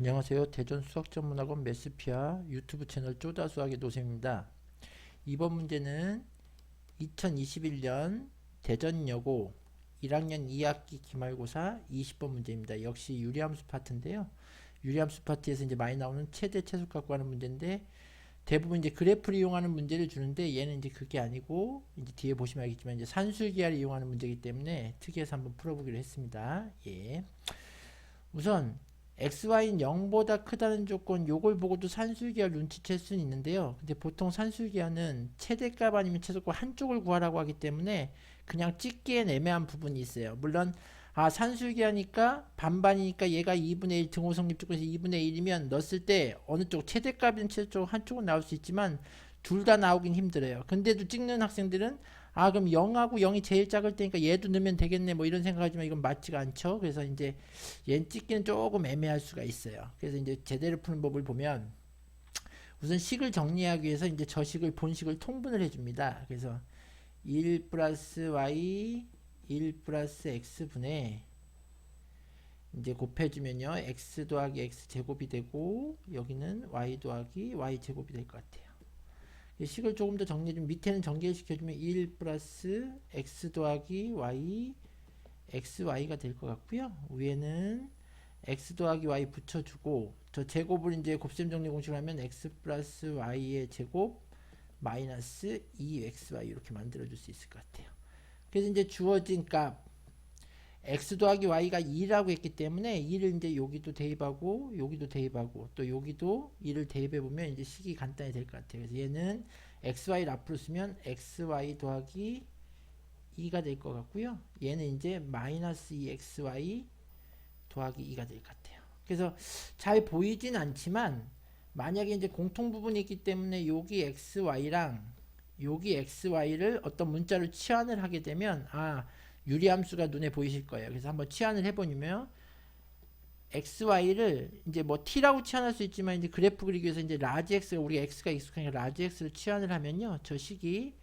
안녕하세요. 대전 수학전문학원 메스피아 유튜브 채널 쪼다 수학의 노쌤입니다. 이번 문제는 2021년 대전여고 1학년 2학기 기말고사 20번 문제입니다. 역시 유리함수 파트인데요. 유리함수 파트에서 이제 많이 나오는 최대 최소 갖고 하는 문제인데 대부분 이제 그래프를 이용하는 문제를 주는데 얘는 이제 그게 아니고 이제 뒤에 보시면 알겠지만 이제 산술기하를 이용하는 문제이기 때문에 특이해서 한번 풀어보기로 했습니다. 예. 우선 xy는 0보다 크다는 조건 요걸 보고도 산술기하 눈치챌 수는 있는데요. 근데 보통 산술기하는 최대값 아니면 최소값 한쪽을 구하라고 하기 때문에 그냥 찍기엔 애매한 부분이 있어요. 물론 아 산술기하니까 반반이니까 얘가 2분의 1 등호성립 조건에서 2분의 1이면 넣었을 때 어느 쪽 최대값이든 최소값 한쪽은 나올 수 있지만 둘 다 나오긴 힘들어요. 근데도 찍는 학생들은 아 그럼 0하고 0이 제일 작을 때니까 얘도 넣으면 되겠네 뭐 이런 생각하지만 이건 맞지가 않죠. 그래서 이제 얘는 찍기는 조금 애매할 수가 있어요. 그래서 이제 제대로 푸는 법을 보면 우선 식을 정리하기 위해서 이제 저 식을 본식을 통분을 해줍니다. 그래서 1 플러스 y 1 플러스 x분의 이제 곱해주면요 x 더하기 x 제곱이 되고 여기는 y 더하기 y 제곱이 될 것 같아요. 이 식을 조금 더 정리해주면 밑에는 전개를 시켜주면 1 플러스 x 더하기 y xy가 될 것 같고요. 위에는 x 더하기 y 붙여주고 저 제곱을 이제 곱셈 정리 공식을 하면 x 플러스 y의 제곱 마이너스 2xy 이렇게 만들어줄 수 있을 것 같아요. 그래서 이제 주어진 값 x 더하기 y가 2라고 했기 때문에 2를 이제 여기도 대입하고 여기도 대입하고 또 여기도 2를 대입해 보면 이제 식이 간단히 될 것 같아요. 그래서 얘는 xy를 앞으로 쓰면 xy 더하기 2가 될 것 같고요. 얘는 이제 마이너스 2xy 더하기 2가 될 것 같아요. 그래서 잘 보이진 않지만 만약에 이제 공통 부분이 있기 때문에 여기 xy랑 여기 xy를 어떤 문자로 치환을 하게 되면 아 유리함수가 눈에 보이실 거예요. 그래서 한번 치환을 해보면 xy를 이제 뭐 t라고 치환할 수 있지만 이제 그래프 그리기 위해서 이제 라지 x가 우리가 x가 익숙하니까 라지 x를 치환을 하면요. 저 식이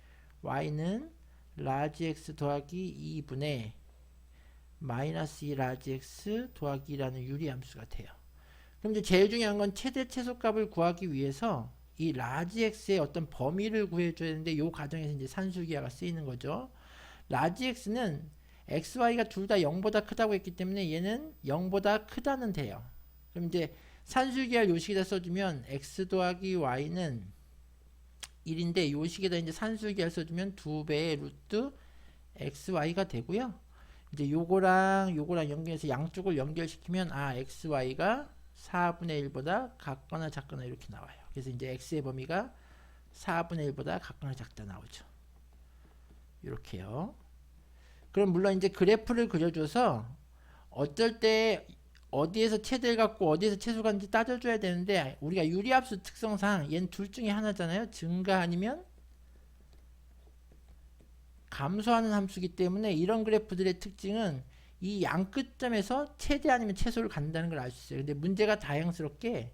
y는 라지 x 더하기 2분의 마이너스 2 라지 x 더하기 2라는 유리함수가 돼요. 그럼 이제 제일 중요한 건 최대 최소값을 구하기 위해서 이 라지 x의 어떤 범위를 구해줘야 되는데 이 과정에서 이제 산술기하가 쓰이는 거죠. 라지 x는 xy가 둘 다 0보다 크다고 했기 때문에 얘는 0보다 크다는 돼요. 그럼 이제 산술기하 요식에다 써주면 x 더하기 y는 1인데 요식에다 이제 산술기하 써주면 2배의 루트 xy가 되고요. 이제 요거랑 요거랑 연결해서 양쪽을 연결시키면 아 xy가 4분의 1보다 같거나 작거나 이렇게 나와요. 그래서 이제 x의 범위가 4분의 1보다 같거나 작다 나오죠. 이렇게요. 그럼 물론 이제 그래프를 그려줘서 어떨 때 어디에서 최대를 갖고 어디에서 최소를 갖는지 따져줘야 되는데 우리가 유리합수 특성상 얘는 둘 중에 하나잖아요. 증가 아니면 감소하는 함수기 때문에 이런 그래프들의 특징은 이 양 끝점에서 최대 아니면 최소를 갖는다는 걸 알 수 있어요. 근데 문제가 다양스럽게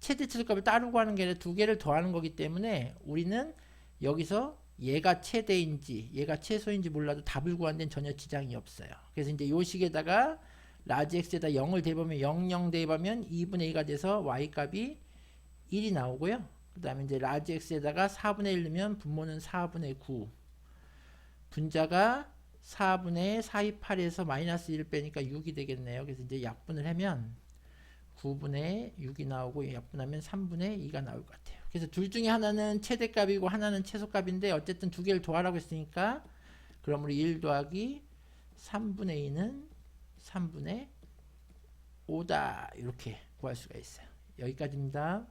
최대 최소값을 따르고 하는 게 아니라 두 개를 더하는 거기 때문에 우리는 여기서 얘가 최대인지 얘가 최소인지 몰라도 답을 구하는 전혀 지장이 없어요. 그래서 이제 요 식에다가 라지 x에다 0을 대입하면 0, 0 대입하면 2분의 2가 돼서 y 값이 1이 나오고요. 그 다음에 이제 라지 x에다가 4분의 1 넣으면 분모는 4분의 9 분자가 4분의 4, 2, 8에서 마이너스 1을 빼니까 6이 되겠네요. 그래서 이제 약분을 하면 9분의 6이 나오고 약분하면 3분의 2가 나올 것 같아요. 그래서 둘 중에 하나는 최대값이고 하나는 최소값인데 어쨌든 두 개를 더하라고 했으니까 우리 1 더하기 3분의 2는 3분의 5다 이렇게 구할 수가 있어요. 여기까지입니다.